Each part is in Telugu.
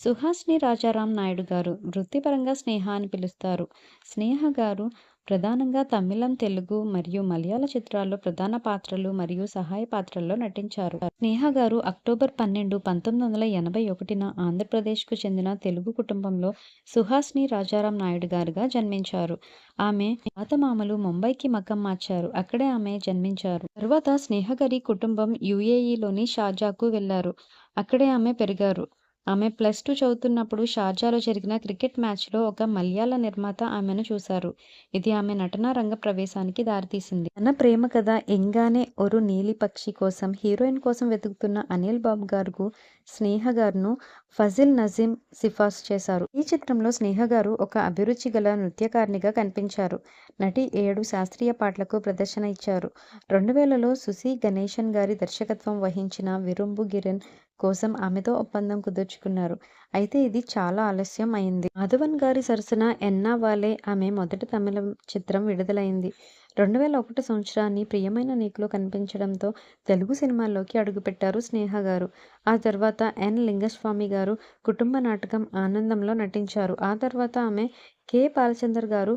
సుహాసిని రాజారాం నాయుడు గారు వృత్తిపరంగా స్నేహ అని పిలుస్తారు. స్నేహ గారు ప్రధానంగా తమిళం, తెలుగు మరియు మలయాళ చిత్రాల్లో ప్రధాన పాత్రలు మరియు సహాయ పాత్రల్లో నటించారు. స్నేహ గారు అక్టోబర్ పన్నెండు, పంతొమ్మిది వందల ఎనభై ఒకటిన ఆంధ్రప్రదేశ్కు చెందిన తెలుగు కుటుంబంలో సుహాసిని రాజారాం నాయుడు గారుగా జన్మించారు. ఆమె మాతమామలు ముంబైకి మకం మార్చారు. అక్కడే ఆమె జన్మించారు. తరువాత స్నేహ గారి కుటుంబం యుఏఈలోని షాజాకు వెళ్ళారు. అక్కడే ఆమె పెరిగారు. ఆమె ప్లస్ టూ చదువుతున్నప్పుడు షార్జాలో జరిగిన క్రికెట్ మ్యాచ్లో ఒక మలయాళ నిర్మాత ఆమెను చూశారు. ఇది ఆమె నటనా రంగ ప్రవేశానికి దారితీసింది. తన ప్రేమ కథ 'ఎంగానే ఒరు నీలి పక్షి కోసం హీరోయిన్ కోసం వెతుకుతున్న అనిల్ బాబు గారుకు స్నేహ గారును ఫజిల్ నజీం సిఫార్సు చేశారు. ఈ చిత్రంలో స్నేహ గారు ఒక అభిరుచి గల నృత్యకారిణిగా కనిపించారు. నటి ఏడు శాస్త్రీయ పాటలకు ప్రదర్శన ఇచ్చారు. రెండు వేలలో సుశీ గణేశన్ గారి దర్శకత్వం వహించిన విరుంబు గిరెన్ కోసం ఆమెతో ఒప్పందం కుదుర్చుకున్నారు. అయితే ఇది చాలా ఆలస్యం అయింది. మాధవన్ గారి సరసన 'ఎన్నావాలే' ఆమె మొదటి తమిళ చిత్రం విడుదలైంది. రెండు వేల ఒకటి సంవత్సరాన్ని 'ప్రియమైన నీకు'లో కనిపించడంతో తెలుగు సినిమాల్లోకి అడుగుపెట్టారు స్నేహ గారు. ఆ తర్వాత ఎన్. లింగస్వామి గారు కుటుంబ నాటకం 'ఆనందం'లో నటించారు. ఆ తర్వాత ఆమె కె. బాలచందర్ గారు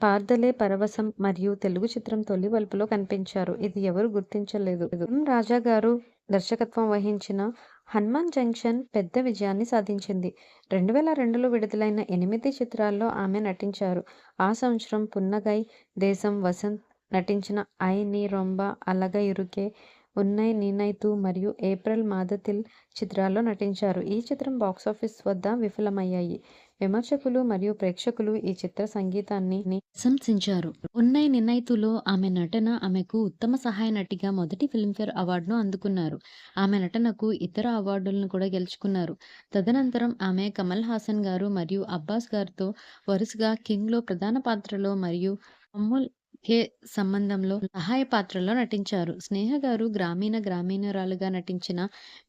'పార్థలే పరవశం' మరియు తెలుగు చిత్రం 'తొలి వల్పులో కనిపించారు. ఇది ఎవరు గుర్తించలేదు. ఎం. రాజా గారు దర్శకత్వం వహించిన 'హనుమాన్ జంక్షన్' పెద్ద విజయాన్ని సాధించింది. రెండు వేల రెండులో విడుదలైన ఎనిమిది చిత్రాల్లో ఆమె నటించారు. ఆ సంవత్సరం 'పున్నగై దేశం', వసంత్ నటించిన 'ఐ నీ రొంబ అలగ ఇరుకే', 'ఉన్నై నీనైతు' మరియు 'ఏప్రిల్ మాదతిల్ చిత్రాల్లో నటించారు. ఈ చిత్రం బాక్సాఫీస్ వద్ద విఫలమయ్యాయి. విమర్శకులు మరియు ప్రేక్షకులు ఈ చిత్ర సంగీతాన్ని ప్రశంసించారు. 'ఉన్నై నిన్నైతు'లో ఆమె నటన ఆమెకు ఉత్తమ సహాయ నటిగా మొదటి ఫిల్మ్ఫేర్ అవార్డును అందుకున్నారు. ఆమె నటనకు ఇతర అవార్డులను కూడా గెలుచుకున్నారు. తదనంతరం ఆమె కమల్ హాసన్ గారు మరియు అబ్బాస్ గారితో వరుసగా 'కింగ్'లో ప్రధాన పాత్రలో మరియు 'అమ్ముల్ హే సంబంధంలో సహాయ పాత్రల్లో నటించారు. స్నేహ గారు గ్రామీణ గ్రామీణురాలుగా నటించిన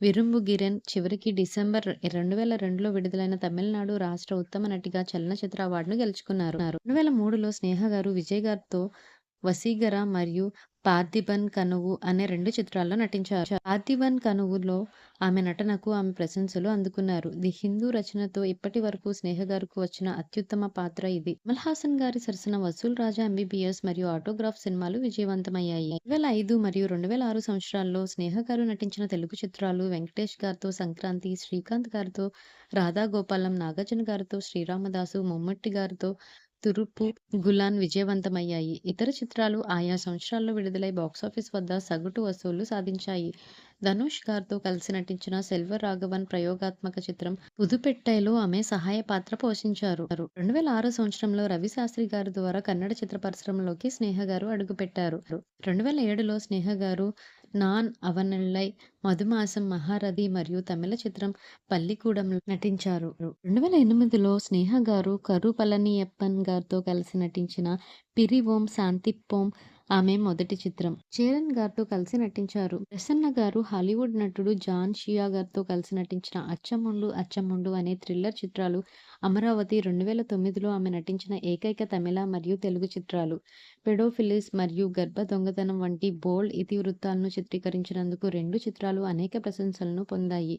'విరుంబుగిరెన్' చివరికి డిసెంబర్ రెండు వేల రెండులో విడుదలైన తమిళనాడు రాష్ట్ర ఉత్తమ నటిగా చలనచిత్ర అవార్డును గెలుచుకున్నారు. రెండు వేల మూడులో స్నేహ గారు విజయ్ గారితో 'వసీగర' మరియు 'పార్థిబన్ కనువు' అనే రెండు చిత్రాల్లో నటించారు. 'పార్థిబన్ కనువు'లో ఆమె నటనకు ఆమె ప్రశంసలు అందుకున్నారు. 'ది హిందూ' రచనతో ఇప్పటి వరకు స్నేహ గారికి వచ్చిన అత్యుత్తమ పాత్ర ఇది. కమల్ హాసన్ గారి సరసన 'వసూల్ రాజా ఎంబీబీఎస్' మరియు 'ఆటోగ్రాఫ్' సినిమాలు విజయవంతమయ్యాయి. రెండు వేల ఐదు మరియు రెండు వేల ఆరు సంవత్సరాల్లో స్నేహ గారు నటించిన తెలుగు చిత్రాలు వెంకటేష్ గారితో 'సంక్రాంతి', శ్రీకాంత్ గారితో 'రాధా గోపాలం', నాగార్జున గారితో 'శ్రీరామదాసు', మమ్మట్టి గారితో 'తురుపు గులాన్' విజయవంతమయ్యాయి. ఇతర చిత్రాలు ఆయా సంవత్సరాల్లో విడుదలై బాక్సాఫీస్ వద్ద సగటు వసూళ్ళు సాధించాయి. ధనుష్ గారితో కలిసి నటించిన 'సెల్వరాఘవన్' ప్రయోగాత్మక చిత్రం 'పుదుపెట్టై'లో ఆమె సహాయ పాత్ర పోషించారు. రెండు వేల ఆరు సంవత్సరంలో రవి శాస్త్రి గారి ద్వారా కన్నడ చిత్ర పరిశ్రమలోకి స్నేహ గారు అడుగుపెట్టారు. రెండు వేల ఏడులో స్నేహ గారు 'నాన్ అవనల్లై 'మధుమాసం', 'మహారథి' మరియు తమిళ చిత్రం 'పల్లికూడం'లో నటించారు. రెండు వేల ఎనిమిదిలో స్నేహ గారు కరు పళనియప్పన్ గారితో కలిసి నటించిన 'పిరివోం శాంతిప్పొం' ఆమె మొదటి చిత్రం. చరణ్ గారితో కలిసి నటించారు. ప్రసన్న గారు హాలీవుడ్ నటుడు జాన్ షియా గారితో కలిసి నటించిన 'అచ్చముండు అచ్చముండు' అనే థ్రిల్లర్ చిత్రాలు 'అమరావతి' రెండు వేల తొమ్మిదిలో ఆమె నటించిన ఏకైక తమిళ మరియు తెలుగు చిత్రాలు. 'పెడోఫిలిస్' మరియు 'గర్భ దొంగతనం' వంటి బోల్డ్ ఇతివృత్తాలను చిత్రీకరించినందుకు రెండు చిత్రాలు అనేక ప్రశంసలను పొందాయి.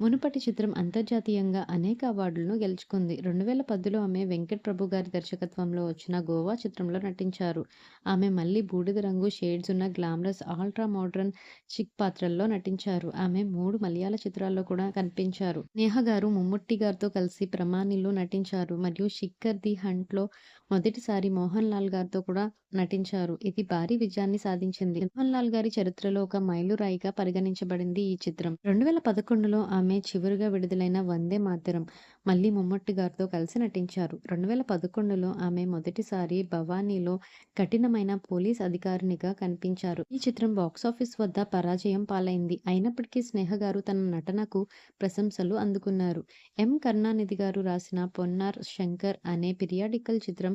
మునుపటి చిత్రం అంతర్జాతీయంగా అనేక అవార్డులను గెలుచుకుంది. రెండు వేల పదిలో ఆమె వెంకట్ ప్రభు గారి దర్శకత్వంలో వచ్చిన 'గోవా' చిత్రంలో నటించారు. ఆమె మళ్ళీ బూడిద రంగు షేడ్స్ ఉన్న గ్లామరస్ ఆల్ట్రా మోడ్రన్ చిక్ పాత్రల్లో నటించారు. ఆమె మూడు మలయాళ చిత్రాల్లో కూడా కనిపించారు. నేహ గారు ముమ్ముట్టి గారితో కలిసి 'ప్రమాణి'లో నటించారు మరియు 'శిక్కర్ ది హంట్'లో మొదటిసారి మోహన్ లాల్ గారితో కూడా నటించారు. ఇది భారీ విజయాన్ని సాధించింది. మోహన్ లాల్ గారి చరిత్రలో ఒక మైలురాయిగా పరిగణించబడింది ఈ చిత్రం. రెండు వేల పదకొండులో ఆమె చివరిగా విడుదలైన 'వందే మాతరం' మళ్ళీ మమ్ముట్టి గారితో కలిసి నటించారు. రెండు వేల పదకొండులో ఆమె మొదటిసారి 'భవానీ'లో కఠినమైన పోలీస్ అధికారినిగా కనిపించారు. ఈ చిత్రం బాక్సాఫీస్ వద్ద పరాజయం పాలైంది. అయినప్పటికీ స్నేహ గారు తన నటనకు ప్రశంసలు అందుకున్నారు. ఎం. కరుణానిధి గారు రాసిన 'పొన్నార్ శంకర్' అనే పీరియాడికల్ చిత్రం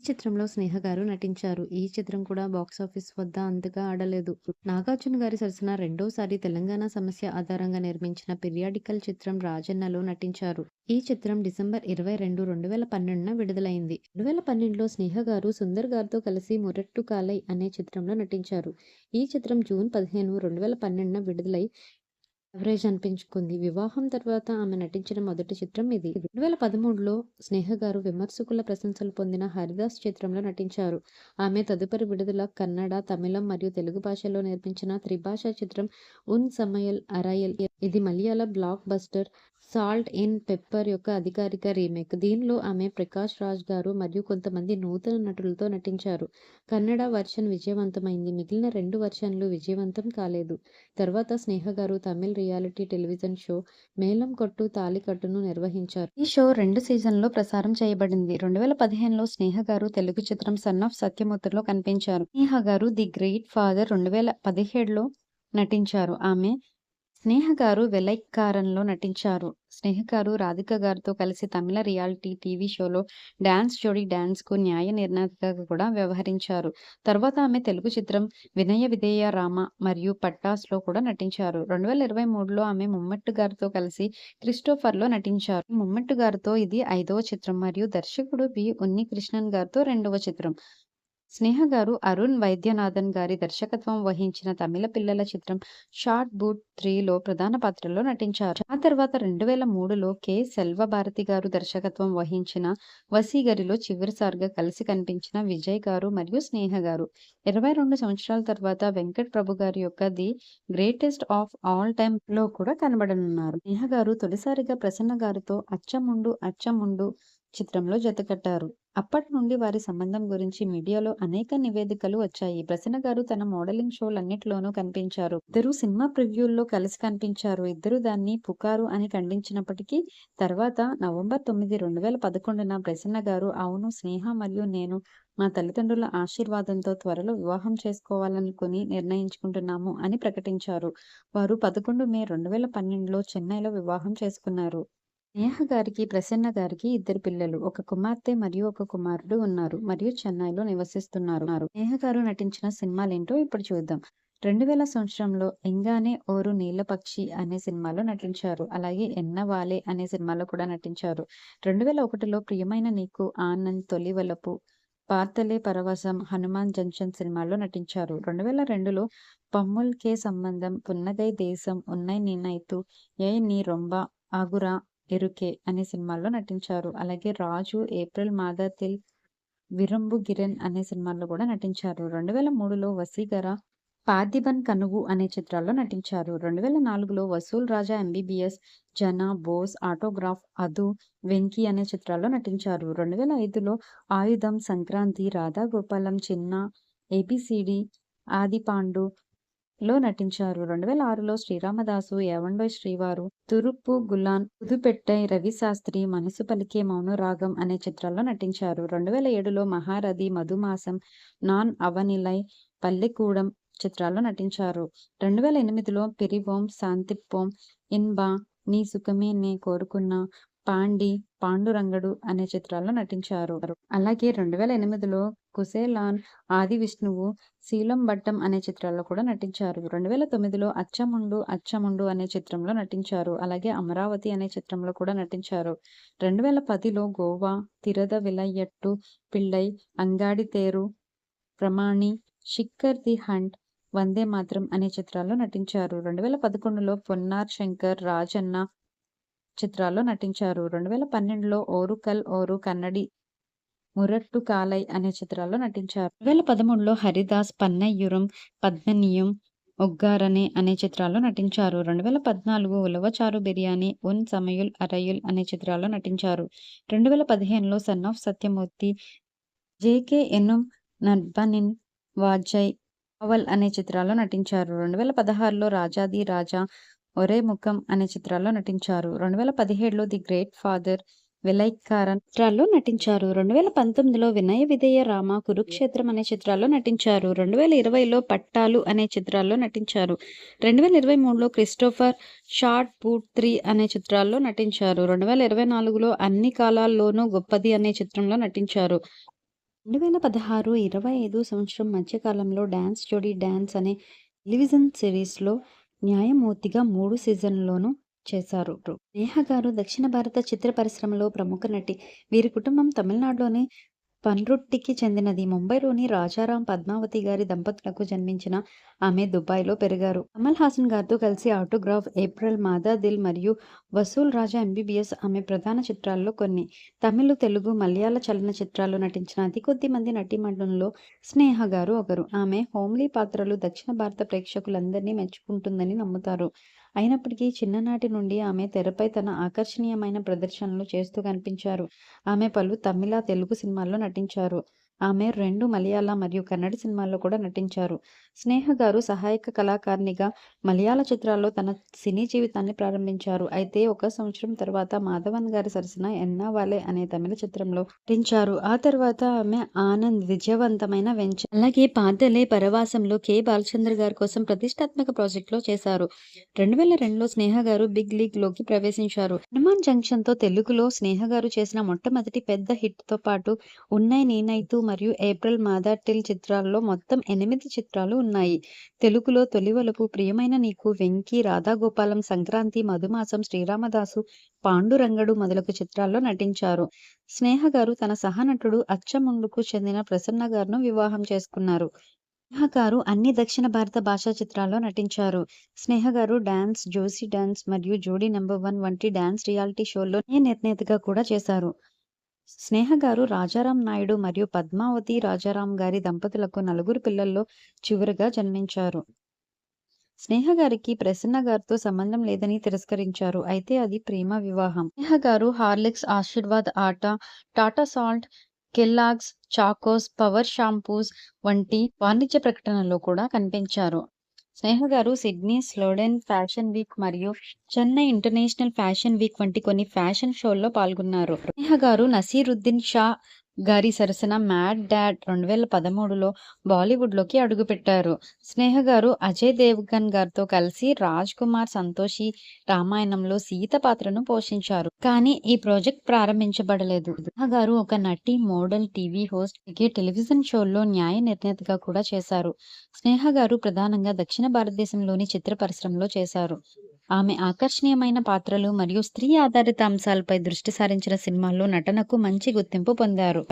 ఈ చిత్రంలో స్నేహ గారు నటించారు. ఈ చిత్రం కూడా బాక్సాఫీస్ వద్ద అంతగా ఆడలేదు. నాగార్జున గారి సరసన రెండోసారి తెలంగాణ సమస్య ఆధారంగా నిర్మించిన పీరియాడికల్ చిత్రం 'రాజన్న'లో నటించారు. ఈ చిత్రం డిసెంబర్ ఇరవై రెండు, రెండు వేల పన్నెండున విడుదలైంది. రెండు వేల పన్నెండులో స్నేహ గారు సుందర్ గారితో కలిసి 'మురట్టుకాలై' అనే చిత్రంలో నటించారు. ఈ చిత్రం జూన్ పదిహేను, రెండు వేల పన్నెండున విడుదలై యావరేజ్ అనిపించుకుంది. వివాహం తర్వాత ఆమె నటించిన మొదటి చిత్రం ఇది. 2013లో స్నేహ గారు విమర్శకుల ప్రశంసలు పొందిన 'హరిదాస్' చిత్రంలో నటించారు. ఆమె తదుపరి విడుదల కన్నడ, తమిళం మరియు తెలుగు భాషల్లో నిర్మించిన త్రిభాషా చిత్రం 'ఉన్ సమయల్ అరయల్'. ఇది మలయాళ blockbuster 'salt in pepper' యొక్క అధికారిక రీమేక్. దీనిలో ఆమె ప్రకాష్ రాజ్ గారు మరియు కొంతమంది నూతన నటులతో నటించారు. కన్నడ వెర్షన్ విజయవంతమైంది. మిగిలిన రెండు వెర్షన్లు విజయవంతం కాలేదు. తర్వాత స్నేహ గారు తమిళ్ రియాలిటీ టెలివిజన్ షో 'మేళం కొట్టు తాళికట్టు'ను నిర్వహించారు. ఈ షో రెండు సీజన్లలో ప్రసారం చేయబడింది. 2015లో స్నేహ గారు తెలుగు చిత్రం 'సన్ ఆఫ్ సత్యమూర్తి'లో కనిపించారు. స్నేహ గారు 'ది గ్రేట్ ఫాదర్' 2017లో నటించారు. ఆమె స్నేహ గారు 'వెలైక్కారన్'లో నటించారు. స్నేహ గారు రాధిక గారితో కలిసి తమిళ రియాలిటీ టీవీ షోలో 'డాన్స్ జోడీ డాన్స్'కు న్యాయ నిర్ణేతగా కూడా వ్యవహరించారు. తర్వాత ఆమె తెలుగు చిత్రం 'వినయ విధేయ రామ' మరియు 'పటాస్'లో కూడా నటించారు. 2023లో ఆమె ముమ్మెట్టు గారితో కలిసి 'క్రిస్టోఫర్'లో నటించారు. ముమ్మెట్టు గారితో ఇది ఐదవ చిత్రం మరియు దర్శకుడు పి ఉన్ని కృష్ణన్ గారితో రెండవ చిత్రం. స్నేహ గారు అరుణ్ వైద్యనాథన్ గారి దర్శకత్వం వహించిన తమిళ పిల్లల చిత్రం షార్ట్ బూట్ త్రీ'లో ప్రధాన పాత్రలో నటించారు. ఆ తర్వాత 2003లో కె. సెల్వభారతి గారు దర్శకత్వం వహించిన 'వసీగరి'లో చివరిసారిగా కలిసి కనిపించిన విజయ్ గారు మరియు స్నేహ గారు. 22 సంవత్సరాల తర్వాత వెంకట్ ప్రభు గారి యొక్క 'ది గ్రేటెస్ట్ ఆఫ్ ఆల్ టైమ్లో కూడా కనబడనున్నారు. స్నేహ గారు తొలిసారిగా ప్రసన్న గారితో 'అచ్చముండు అచ్చముండు' చిత్రంలో జతకట్టారు. అప్పటి నుండి వారి సంబంధం గురించి మీడియాలో అనేక నివేదికలు వచ్చాయి. ప్రసన్న గారు తన మోడలింగ్ షోలన్నిటిలోనూ కనిపించారు. ఇద్దరు సినిమా ప్రివ్యూల్లో కలిసి కనిపించారు. ఇద్దరు దాన్ని 'పుకారు' అని ఖండించినప్పటికీ తర్వాత నవంబర్ తొమ్మిది, 2011న ప్రసన్న గారు 'అవును స్నేహ మరియు నేను మా తల్లిదండ్రుల ఆశీర్వాదంతో త్వరలో వివాహం చేసుకోవాలనుకుని నిర్ణయించుకుంటున్నాము' అని ప్రకటించారు. వారు పదకొండు మే 2012లో చెన్నైలో వివాహం చేసుకున్నారు. స్నేహ గారికి, ప్రసన్న గారికి ఇద్దరు పిల్లలు. ఒక కుమార్తె మరియు ఒక కుమారుడు ఉన్నారు మరియు చెన్నైలో నివసిస్తున్నారు. స్నేహ గారు నటించిన సినిమాలేంటో ఇప్పుడు చూద్దాం. 2000 సంవత్సరంలో 'ఎంగానే ఓరు నీలపక్షి' అనే సినిమాలో నటించారు. అలాగే 'ఎన్నవాలే' అనే సినిమాలో కూడా నటించారు. 2001లో 'ప్రియమైన నీకు', 'ఆనంద్', 'తొలి వలపు', 'పార్థలే పరవశం', 'హనుమాన్ జంక్షన్' సినిమాల్లో నటించారు. 2002లో 'పమ్ముల్ కే సంబంధం', 'పున్నగై దేశం', 'ఉన్నై నిన్నైతు', ఏ నీ రొంబ ఆగురా ఎరుకే అనే సినిమాల్లో నటించారు. అలాగే 'రాజు', 'ఏప్రిల్ మాదాతిల్ విరంబు గిరెన్ అనే సినిమాల్లో కూడా నటించారు. 2003లో 'వసీగర', 'పార్థిబన్ కనుగు అనే చిత్రాల్లో నటించారు. 2004లో 'వసూల్ రాజా ఎంబీబీఎస్', 'జన', 'బోస్', 'ఆటోగ్రాఫ్', 'అదు', 'వెంకీ' అనే చిత్రాల్లో నటించారు. 2005లో 'ఆయుధం', 'సంక్రాంతి', 'రాధాగోపాలం', 'చిన్న', 'ఏబీసీడీ', లో నటించారు. 2006లో 'శ్రీరామదాసు', యవండోయ్ శ్రీవారు', 'తురుప్పు గులాన్', 'పుదుపెట్టై', 'రవిశాస్త్రి', 'మనసు పలికే మౌనరాగం' అనే చిత్రాల్లో నటించారు. 2007లో 'మహారథి', 'మధుమాసం', 'నాన్ అవనిలై', 'పల్లెకూడెం' చిత్రాల్లో నటించారు. రెండు వేల ఎనిమిదిలో పెరివోం శాంతిప్పోం 'ఇన్బా', 'నీ సుఖమే నే కోరుకున్న 'పాండి', 'పాండురంగడు' అనే చిత్రాల్లో నటించారు. అలాగే 2008లో 'కుసేలాన్', ఆది విష్ణువు శీలం బట్టం అనే చిత్రాల్లో కూడా నటించారు. 2009లో 'అచ్చముండు అచ్చముండు' అనే చిత్రంలో నటించారు. అలాగే 'అమరావతి' అనే చిత్రంలో కూడా నటించారు. 2010లో 'గోవా', 'తిరద విలయట్టు పిళ్ళై', 'అంగాడి తేరు', 'ప్రమాణి', 'శిఖర్ ది హంట్', వందే మాత్రం అనే చిత్రాల్లో నటించారు. 2011లో 'పొన్నార్ శంకర్', 'రాజన్న' చిత్రాల్లో నటించారు. 2012లో 'ఓరుకల్ ఓరు కన్నడి', 'మురట్టు కాలై' అనే చిత్రాల్లో నటించారు. 2013లో 'హరిదాస్', 'పన్నయ్యురం', పద్మనీయం 'ఒగ్గారనే' అనే చిత్రాల్లో నటించారు. 2014 'ఉలవచారు బిర్యానీ', 'ఉన్ సమయుల్ అరయుల్' అనే చిత్రాల్లో నటించారు. 2015లో 'son of Satyamurthy', 'JK Enum Nanbanin Vaazhkai Aval అనే చిత్రాల్లో నటించారు. 2016లో 'రాజాది రాజా', 'ఒరే ముఖం' అనే చిత్రాల్లో నటించారు. 2017లో 'ది గ్రేట్ ఫాదర్', విలైకారన్ చిత్రాల్లో నటించారు. 2019లో 'వినయ విధేయ రామ', 'కురుక్షేత్రం' అనే చిత్రాల్లో నటించారు. 2020లో 'పట్టాలు' అనే చిత్రాల్లో నటించారు. 2023లో 'క్రిస్టోఫర్', షార్ట్ బూట్ త్రీ' అనే చిత్రాల్లో నటించారు. 2024లో 'అన్ని కాలాల్లోనూ గొప్పది' అనే చిత్రంలో నటించారు. 2016, 25 సంవత్సరం మధ్యకాలంలో డ్యాన్స్ 'డాన్స్ జోడీ డాన్స్' అనే టెలివిజన్ సిరీస్లో న్యాయమూర్తిగా మూడు సీజన్లలోనూ చేశారు. నేహ గారు దక్షిణ భారత చిత్ర పరిశ్రమలో ప్రముఖ నటి. వీరి కుటుంబం తమిళనాడులోని పన్రుట్టికి చెందినది. ముంబైలోని రాజారాం, పద్మావతి గారి దంపతులకు జన్మించిన ఆమె దుబాయ్‌లో పెరిగారు. కమల్ హాసన్ గారితో కలిసి 'ఆటోగ్రాఫ్', 'ఏప్రిల్', 'మాదా దిల్' మరియు 'వసూల్ రాజా ఎంబీబీఎస్' ఆమె ప్రధాన చిత్రాల్లో కొన్ని. తమిళ, తెలుగు, మలయాళ చలనచిత్రాల్లో నటించిన అతి కొద్ది మంది నటీమణుల్లో స్నేహ గారు ఒకరు. ఆమె హోమ్లీ పాత్రలు దక్షిణ భారత ప్రేక్షకులందరినీ మెచ్చుకుంటుందని నమ్ముతారు. అయినప్పటికీ చిన్ననాటి నుండి ఆమె తెరపై తన ఆకర్షణీయమైన ప్రదర్శనలు చేస్తూ కనిపించారు. ఆమె పలు తమిళ, తెలుగు సినిమాల్లో నటించారు. ఆమె రెండు మలయాళ మరియు కన్నడ సినిమాల్లో కూడా నటించారు. స్నేహ గారు సహాయక కళాకారిణిగా మలయాళ చిత్రాల్లో తన సినీ జీవితాన్ని ప్రారంభించారు. అయితే ఒక సంవత్సరం తర్వాత మాధవన్ గారి సరసన 'ఎన్నావాలే' అనే తమిళ చిత్రంలో నటించారు. ఆ తర్వాత ఆమె 'ఆనంద్' విజయవంతమైన వెంచర్. అలాగే పాదలే 'పరవాసం'లో కె. బాలచంద్ర గారి కోసం ప్రతిష్టాత్మక ప్రాజెక్ట్‌లో చేశారు. రెండు వేల రెండులో స్నేహ గారు 'బిగ్ లీగ్లోకి ప్రవేశించారు. 'హనుమాన్ జంక్షన్తో తెలుగులో స్నేహ గారు చేసిన మొట్టమొదటి పెద్ద హిట్తో పాటు ఉన్నాయి నేనైతూ మరియు 'ఏప్రిల్', 'మాదా టిల్' చిత్రాల్లో మొత్తం ఎనిమిది చిత్రాలు ఉన్నాయి. తెలుగులో 'తొలివలపు', 'ప్రియమైన నీకు', 'వెంకి', 'రాధాగోపాలం', 'సంక్రాంతి', 'మధుమాసం', 'శ్రీరామదాసు', 'పాండురంగడు' మొదలగు చిత్రాల్లో నటించారు. స్నేహ గారు తన సహనటుడు అచ్చముండుకు చెందిన ప్రసన్న గారును వివాహం చేసుకున్నారు. స్నేహ గారు అన్ని దక్షిణ భారత భాషా చిత్రాల్లో నటించారు. స్నేహ గారు 'డాన్స్', జోసి డాన్స్' మరియు 'జోడీ నంబర్ వన్' వంటి డాన్స్ రియాలిటీ షోల్లో న్యాయ నిర్ణేతగా కూడా చేశారు. స్నేహ గారు రాజారాం నాయుడు మరియు పద్మావతి రాజారాం గారి దంపతులకు నలుగురు పిల్లల్లో చివరిగా జన్మించారు. స్నేహ గారికి ప్రసన్న గారితో సంబంధం లేదని తిరస్కరించారు. అయితే అది ప్రేమ వివాహం. స్నేహ గారు Horlicks, Aashirvaad atta Tata salt, Kellogg's, Chocos, power shampoos వంటి వాణిజ్య ప్రకటనలో కూడా కనిపించారు. స్నేహ గారు సిడ్నీ స్లోడెన్ ఫ్యాషన్ వీక్ మరియు చెన్నై ఇంటర్నేషనల్ ఫ్యాషన్ వీక్ వంటి కొన్ని ఫ్యాషన్ షోల్లో పాల్గొన్నారు. స్నేహ గారు నసీరుద్దీన్ షా గారి సరసన 'మ్యాడ్ డాడ్' రెండు వేల పదమూడులో బాలీవుడ్‌లోకి అడుగుపెట్టారు. స్నేహ గారు అజయ్ దేవ్గన్ గారితో కలిసి 'రాజ్ కుమార్ సంతోషి రామాయణంలో' సీత పాత్రను పోషించారు. కానీ ఈ ప్రాజెక్ట్ ప్రారంభించబడలేదు. స్నేహ గారు ఒక నటి, మోడల్, టీవీ హోస్ట్, టెలివిజన్ షోల్లో న్యాయ నిర్ణేతగా కూడా చేశారు. స్నేహ గారు ప్రధానంగా దక్షిణ భారతదేశంలోని చిత్ర పరిశ్రమలో చేశారు. ఆమె ఆకర్షణీయమైన పాత్రలు మరియు స్త్రీ ఆధారిత అంశాలపై దృష్టి సారించిన సినిమాల్లో నటనకు మంచి గుర్తింపు పొందారు.